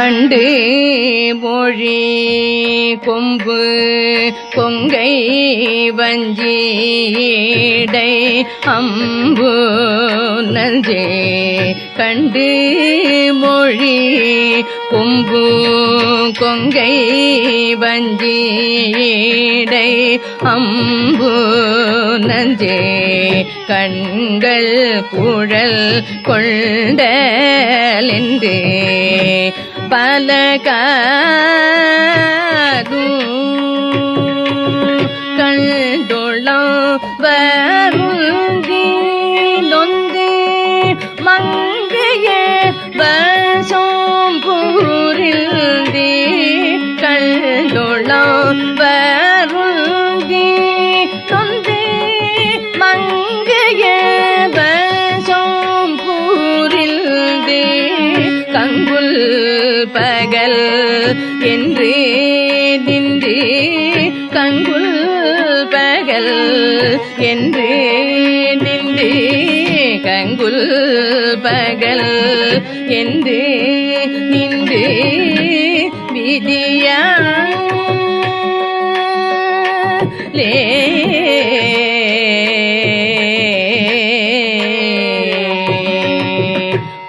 கண்டு மொழி கொம்பு கொங்கை வஞ்சீடை அம்பு நஞ்சே. கண்டு மொழி கொம்பு கொங்கை வஞ்சீடை அம்பு நஞ்சே. கண்கள் குழல் கொண்டலென்று. பல கண்டொளம் பகல் என்று நின்று கங்குல் பகல் என்று நின்று கங்குல் பகல் என்று நின்று விதியா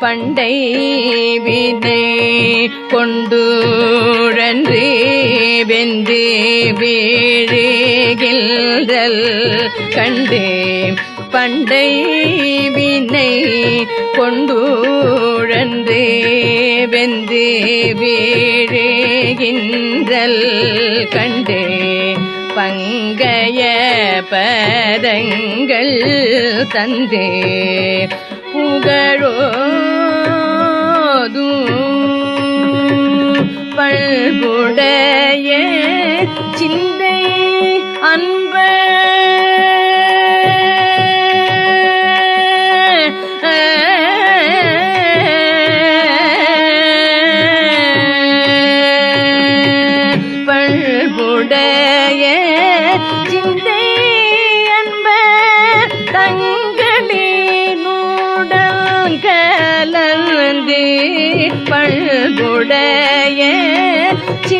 பண்டை விதை கொண்டுழன்று வெந்தி வீழுகின்றல் கண்டு பண்டை வினை கொண்டுழன்று வென்று வீழுகின்றல். கண்டு பங்கைய பதங்கள் தந்தே புகழோ பண்புடைய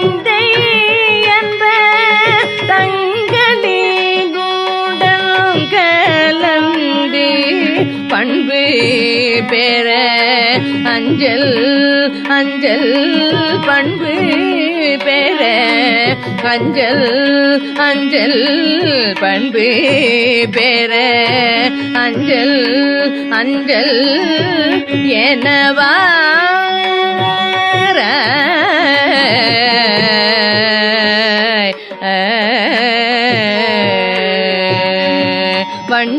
சிந்தை அன்ப தங்களினுடன் கலந்து பண்பு பெற அஞ்சல் அஞ்சல் பண்பு பெற அஞ்சல் அஞ்சல் பண்பு பெற அஞ்சல் அஞ்சல் எனவா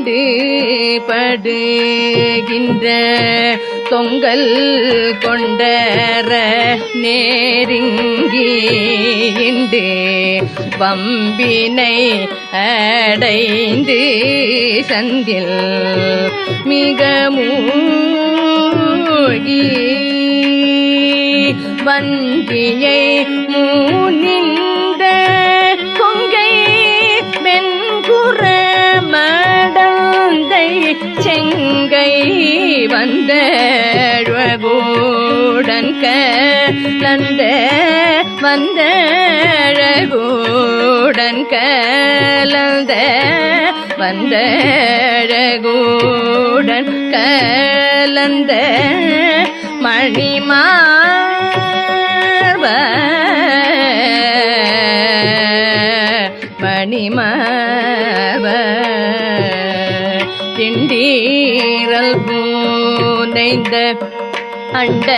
கண்டு படுகின்ற தொங்கல் கொண்டர நேருங்கி இண்டு வம்பினை அடைந்து சந்தில் மிக மூழ்கி வந்தியை மூ வந்தழகோடன் வந்த வந்தழகோடன் கலந்த வந்த வந்தழகோடன் கலந்த. மணிமார்ப மணிமார்ப திண்டீரல் பூனைந்த அண்ட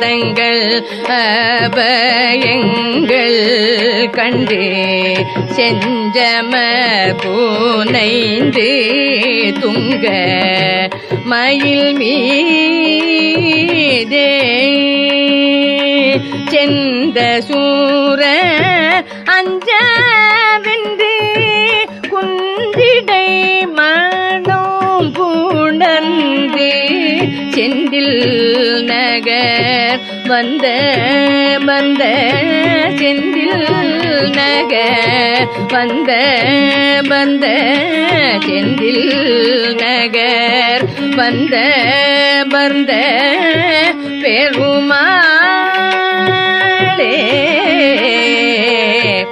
தங்கள் அபயங்கள் கண்டு செஞ்சம பூனைந்து துங்க மயில் மீதே செந்த சூர அஞ்ச வென்று குந்திடை மணம் பூண்டந்தி செந்தில் நகர். வந்த வந்த செந்தில் நகர். வந்த வந்த செந்தில் நகர். வந்த வந்த பெருமாளே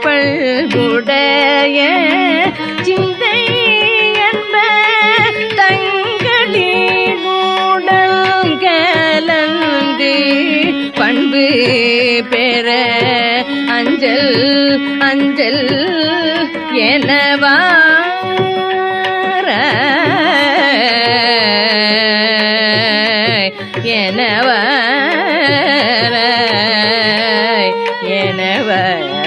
பல்குடைய அஞ்சல் அஞ்சல் எனவார எனவார எனவார